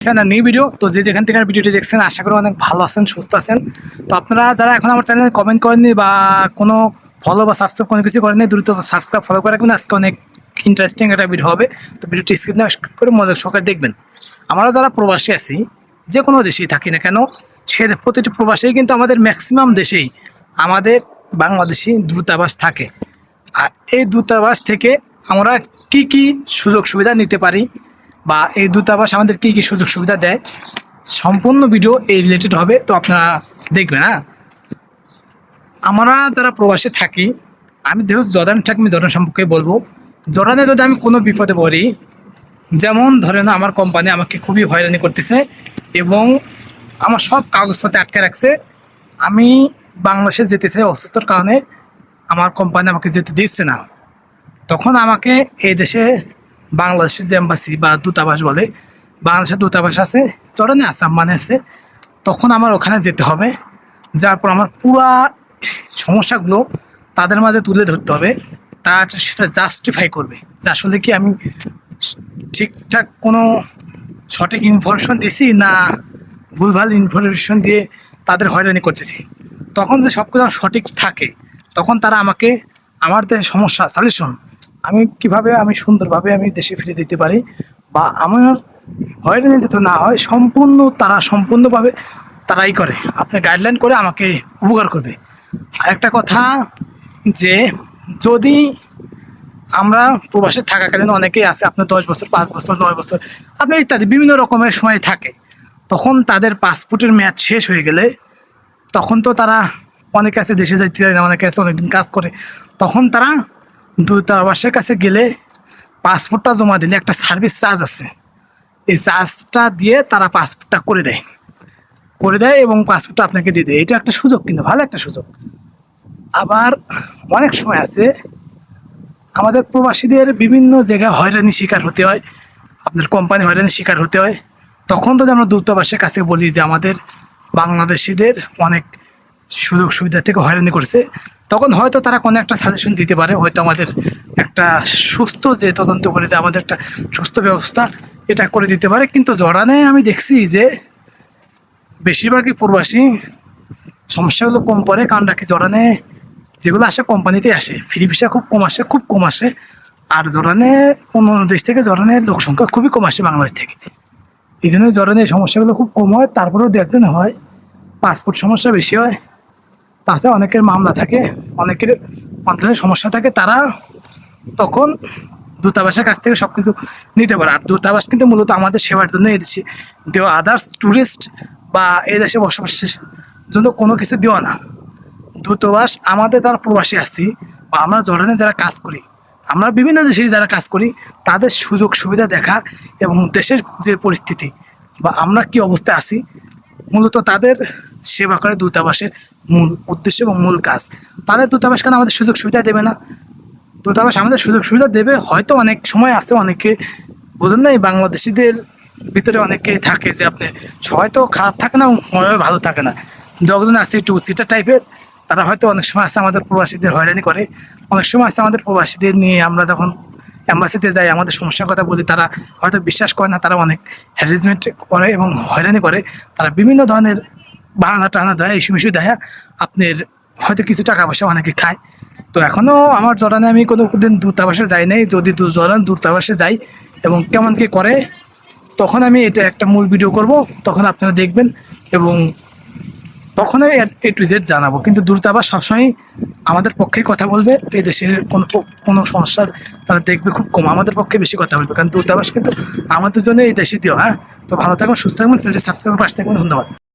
না new video তো যে যেখান থেকে ভিডিওটি দেখছেন, আশা করি অনেক ভালো আছেন, সুস্থ আছেন। তো আপনারা যারা এখন আমার চ্যানেলে কমেন্ট করেননি বা কোনো ফলো বা সাবস্ক্রাইব কোনো কিছু করেননি, দ্রুত সাবস্ক্রাইব ফলো করে রাখবেন। আজকে অনেক ইন্টারেস্টিং একটা ভিডিও হবে। তো ভিডিওটি স্ক্রিপ না করে মনে সকালে দেখবেন। আমরা যারা প্রবাসী আছি, যে কোনো দেশেই থাকি না কেন, সে প্রতিটি প্রবাসেই কিন্তু আমাদের ম্যাক্সিমাম দেশেই আমাদের বাংলাদেশি দূতাবাস থাকে। আর এই দূতাবাস থেকে আমরা কি কি সুযোগ সুবিধা নিতে পারি বা এই দূতাবাস আমাদের কী কী সুযোগ সুবিধা দেয়, সম্পূর্ণ ভিডিও এই রিলেটেড হবে, তো আপনারা দেখবেন হ্যাঁ? আমরা যারা প্রবাসে থাকি, আমি যেহেতু জর্ডান থাকি, আমি জর্ডান সম্পর্কে বলব। জর্ডানে যদি আমি কোনো বিপদে পড়ি, যেমন ধরেন আমার কোম্পানি আমাকে খুবই হয়রানি করতেছে এবং আমার সব কাগজপত্র আটকে রাখছে, আমি বাংলাদেশে যেতে চাই অসুস্থর কারণে, আমার কোম্পানি আমাকে যেতে দিচ্ছে না। তখন আমাকে এই দেশে বাংলাদেশের যে এম্বাসি বা দূতাবাস বলে, বাংলাদেশের দূতাবাস আছে, চরণে আসাম মানে আছে, তখন আমার ওখানে যেতে হবে। যার পর আমার পুরা সমস্যাগুলো তাদের মাঝে তুলে ধরতে হবে। তার সেটা জাস্টিফাই করবে যে আসলে কি আমি ঠিকঠাক কোনো সঠিক ইনফরমেশন দিছি না ভুলভাল ইনফরমেশন দিয়ে তাদের হয়রানি করতেছি। তখন যে সব কিছু সঠিক থাকে, তখন তারা আমাকে, আমার যে সমস্যা সলিউশন আমি কীভাবে আমি সুন্দরভাবে আমি দেশে ফিরে দিতে পারি বা আমার হয়রানি যাতে না হয়, সম্পূর্ণ তারা সম্পূর্ণভাবে তারাই করে। আপনি গাইডলাইন করে আমাকে উপকার করবে। আরেকটা কথা যে, যদি আমরা প্রবাসে থাকাকালীন অনেকেই আছে, আপনার দশ বছর, পাঁচ বছর, নয় বছর, আপনার ইত্যাদি বিভিন্ন রকমের সময় থাকে, তখন তাদের পাসপোর্টের মেয়াদ শেষ হয়ে গেলে তখন তো তারা অনেকে আছে, দেশে যাইতে চায় না, অনেকে আছে, অনেকদিন কাজ করে, তখন তারা দূতাবাসের কাছে গেলে পাসপোর্টটা জমা দিলে একটা সার্ভিস চার্জ আছে। এই চার্জটা দিয়ে তারা পাসপোর্টটা করে দেয়। করে দেয় এবং পাসপোর্টটা আপনাকে দিয়ে দেয়। এটা একটা সুযোগ কিন্তু, ভালো একটা সুযোগ। আবার অনেক সময় আছে, আমাদের প্রবাসীদের বিভিন্ন জায়গায় হয়রানি শিকার হতে হয়, আপনার কোম্পানি হয়রানি শিকার হতে হয়। তখন যদি আমরা দূতাবাসের কাছে বলি যে আমাদের বাংলাদেশিদের অনেক সুযোগ সুবিধা থেকে হয়রানি করছে। তখন হয়তো তারা কোনো একটা সাজেশন দিতে পারে, হয়তো আমাদের একটা সুস্থ যে তদন্ত করে দেয়, আমাদের একটা সুস্থ ব্যবস্থা এটা করে দিতে পারে। কিন্তু জড়ানে আমি দেখছি যে বেশিরভাগই প্রবাসী সমস্যাগুলো কম পড়ে, কারণ রাখি জড়ানে যেগুলো আসে কোম্পানিতে আসে। ফ্রি ভিসা খুব কম আসে, খুব কম আসে। আর জরানে অন্য অন্য দেশ থেকে জরানের লোক সংখ্যা খুবই কম আসে বাংলাদেশ থেকে। এই জন্য জরানের সমস্যাগুলো খুব কম হয়, তারপরেও দু একজন হয়। পাসপোর্ট সমস্যা বেশি হয়। তাছাড়া অনেকের মামলা থাকে, অনেকের অন্তরের সমস্যা থাকে, তারা তখন দূতাবাসের কাছ থেকে সব কিছু নিতে পারে। আর দূতাবাস কিন্তু মূলত আমাদের সেবার জন্য এদেশে দেওয়া। আদার্স ট্যুরিস্ট বা এই দেশে বসবাসের জন্য কোনো কিছু দেওয়া না। দূতাবাস, আমাদের যারা প্রবাসী আছি বা আমরা জর্ডানে যারা কাজ করি, আমরা বিভিন্ন দেশে যারা কাজ করি, তাদের সুযোগ সুবিধা দেখা এবং দেশের যে পরিস্থিতি বা আমরা কি অবস্থায় আছি মূলত তাদের সেবা করে দূতাবাসের মূল উদ্দেশ্য এবং মূল কাজ। তাদের দূতাবাস কেন আমাদের সুযোগ সুবিধা দেবে না? দূতাবাস আমাদের সুযোগ সুবিধা দেবে, হয়তো অনেক সময় আছে, অনেকে বোঝেন না এই বাংলাদেশিদের ভিতরে অনেকে থাকে যে আপনি হয়তো খারাপ থাকে না ভালো থাকে না। যখন আছে একটু সিটার টাইপের তারা হয়তো অনেক সময় আছে আমাদের প্রবাসীদের হয়রানি করে। অনেক সময় আছে আমাদের প্রবাসীদের নিয়ে আমরা যখন অ্যাম্বাসিতে যাই আমাদের সমস্যার কথা বলি, তারা হয়তো বিশ্বাস করে না, তারা অনেক হ্যারাসমেন্ট করে এবং হয়রানি করে। তারা বিভিন্ন ধরনের বাহানা টানা দেয় ইস্যু মিশু দেয় আপনার হয়তো কিছু টাকা পয়সা অনেকে খায়। তো এখনও আমার জরানে আমি কোনো দিন দূতাবাসে যাই নাই, যদি জরান দূতাবাসে যাই এবং কেমন কি করে, তখন আমি এটা একটা মূল ভিডিও করব, তখন আপনারা দেখবেন এবং তখন আমি এ টু জেড জানাব। কিন্তু দূতাবাস সবসময় আমাদের পক্ষেই কথা বলবে এই দেশের কোনো কোনো সমস্যা তারা দেখবে খুব কম। আমাদের পক্ষে বেশি কথা বলবে, কারণ দূতাবাস কিন্তু আমাদের জন্য এই দেশে দিও হ্যাঁ? তো ভালো থাকবেন সুস্থ থাকবেন চ্যানেলটি সাবস্ক্রাইব পাশে থাকবেন ধন্যবাদ।